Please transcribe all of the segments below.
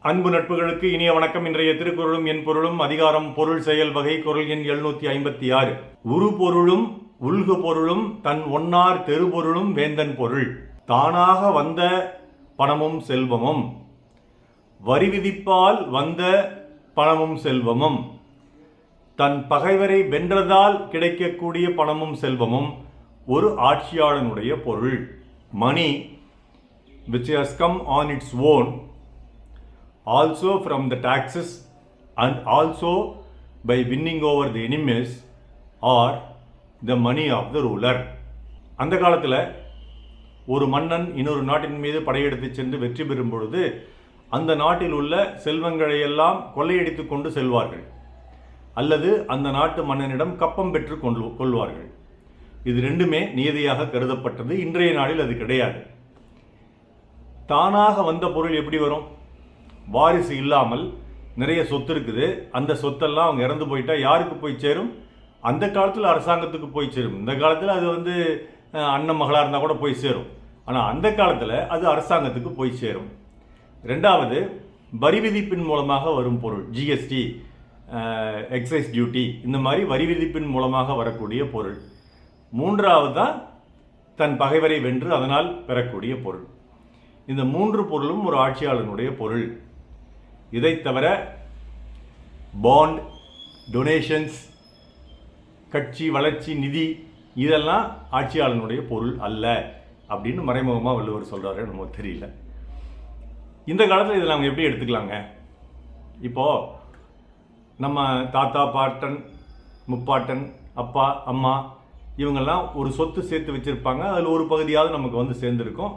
அன்பு நட்புகளுக்கு இனிய வணக்கம். இன்றைய திருக்குறளும் என் பொருளும் அதிகாரம் பொருள் செயல் வகை குரல் எண் எழுநூத்தி ஐம்பத்தி ஆறு. உரு பொருளும் உள்கு பொருளும் தன் ஒன்னார் தெருபொருளும் வேந்தன் பொருள். தானாக வந்த பணமும் செல்வமும். வரி விதிப்பால் வந்த பணமும் செல்வமும். தன் பகைவரை வென்றதால் கிடைக்கக்கூடிய பணமும் செல்வமும் ஒரு ஆட்சியாளனுடைய பொருள். Money which has come on its own also from the taxes and also by winning over the enemies or the money of the ruler. அந்த காலத்தில் ஒரு மன்னன் இன்னொரு நாட்டின் மீது படையெடுத்து சென்று வெற்றி பெறும் பொழுது அந்த நாட்டில் உள்ள செல்வங்களை எல்லாம் கொள்ளையடித்து கொண்டு செல்வார்கள். அல்லது அந்த நாட்டு மன்னனிடம் கப்பம் பெற்று கொள் கொள்வார்கள். இது ரெண்டுமே நியதியாக கருதப்பட்டது. இன்றைய நாளில் அது கிடையாது. தானாக வந்த பொருள் எப்படி வரும்? வாரிசு இல்லாமல் நிறைய சொத்து இருக்குது. அந்த சொத்தெல்லாம் அவங்க இறந்து போயிட்டா யாருக்கு போய் சேரும்? அந்த காலத்தில் அரசாங்கத்துக்கு போய் சேரும். இந்த காலத்தில் அது வந்து அண்ணன் மகளாக இருந்தால் கூட போய் சேரும். ஆனால் அந்த காலத்தில் அது அரசாங்கத்துக்கு போய் சேரும். ரெண்டாவது வரி விதிப்பின் மூலமாக வரும் பொருள் ஜிஎஸ்டி எக்ஸைஸ் டியூட்டி இந்த மாதிரி வரி விதிப்பின் மூலமாக வரக்கூடிய பொருள். மூன்றாவது தான் தன் பகைவரை வென்று அதனால் பெறக்கூடிய பொருள். இந்த மூன்று பொருளும் ஒரு ஆட்சியாளனுடைய பொருள். இதை தவிர பாண்ட் டொனேஷன்ஸ் கட்சி வளர்ச்சி நிதி இதெல்லாம் ஆட்சியாளனுடைய பொருள் அல்ல அப்படின்னு மறைமுகமாக வள்ளுவர் சொல்கிறாரு நமக்கு தெரியல. இந்த காலத்தில் இதை நாங்கள் எப்படி எடுத்துக்கலாங்க? இப்போது நம்ம தாத்தா பாட்டன் முப்பாட்டன் அப்பா அம்மா இவங்கெல்லாம் ஒரு சொத்து சேர்த்து வச்சுருப்பாங்க. அதில் ஒரு பகுதியாவது நமக்கு வந்து சேர்ந்துருக்கும்.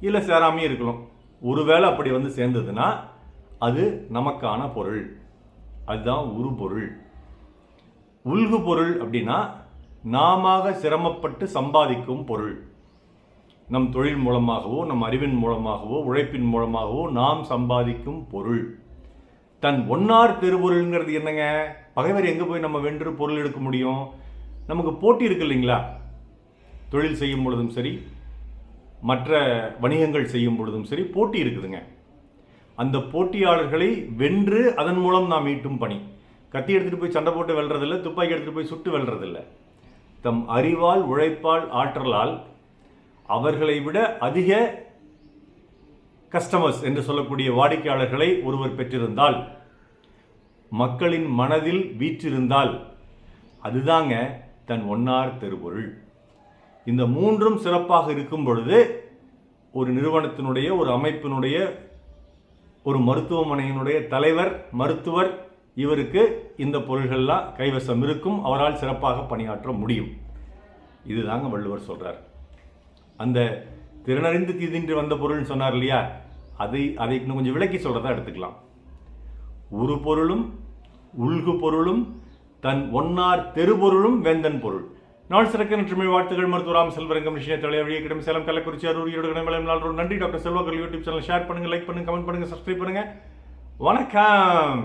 இல்லை சேராமையும் இருக்கலாம். ஒருவேளை அப்படி வந்து சேர்ந்ததுன்னா அது நமக்கான பொருள். அதுதான் உரு பொருள். உள்கு பொருள் அப்படின்னா நாம சிரமப்பட்டு சம்பாதிக்கும் பொருள். நம் தொழில் மூலமாகவோ நம் அறிவின் மூலமாகவோ உழைப்பின் மூலமாகவோ நாம் சம்பாதிக்கும் பொருள். தன் ஒன்னார் திருப்பொருள்ங்கிறது என்னங்க? பகைவர் எங்கே போய் நம்ம வென்று பொருள் எடுக்க முடியும்? நமக்கு போட்டி இருக்கு இல்லைங்களா? தொழில் செய்யும் பொழுதும் சரி மற்ற வணிகங்கள் செய்யும் பொழுதும் சரி போட்டி இருக்குதுங்க. அந்த போட்டியாளர்களை வென்று அதன் மூலம் நாம் ஈட்டும் பணி. கத்தி எடுத்துகிட்டு போய் சண்டை போட்டு வெல்றதில்ல துப்பாக்கி எடுத்துகிட்டு போய் சுட்டு வெல்றதில்ல. தம் அறிவால் உழைப்பால் ஆற்றலால் அவர்களை விட அதிக கஸ்டமர்ஸ் என்று சொல்லக்கூடிய வாடிக்கையாளர்களை ஒருவர் பெற்றிருந்தால் மக்களின் மனதில் வீற்றிருந்தால் அதுதாங்க தன் ஒன்னார் தெருபொருள். இந்த மூன்றும் சிறப்பாக இருக்கும் பொழுது ஒரு நிறுவனத்தினுடைய ஒரு அமைப்பினுடைய ஒரு மருத்துவமனையினுடைய தலைவர் மருத்துவர் இவருக்கு இந்த பொருள்கள்லாம் கைவசம் இருக்கும். அவரால் சிறப்பாக பணியாற்ற முடியும். இதுதாங்க வள்ளுவர் சொல்கிறார் அந்த திறனறிந்து தீதின்றி வந்த பொருள்னு சொன்னார் இல்லையா? அதை அதை இன்னும் கொஞ்சம் விளக்கி சொல்கிறதா எடுத்துக்கலாம். ஒரு பொருளும் உள்கு பொருளும் தன் ஒன்னார் தெருபொருளும் வேந்தன் பொருள். நாள் சிறக்க நற்றுமை வாழ்த்துகள் மருத்துவராம் செல்வரங்கம் விஷயம் தலைவழியை கிடம் சேலம் கள்ளக்குறிச்சி அரூர் ஈரோடு நாள் நன்றி டாக்டர் செல்வர்கள் யூடியூப் சேனல். ஷேர் பண்ணுங்கள் லைக் பண்ணுங்கள் கமெண்ட் பண்ணுங்கள் சப்ஸ்கிரைப் பண்ணுங்கள் வணக்கம்.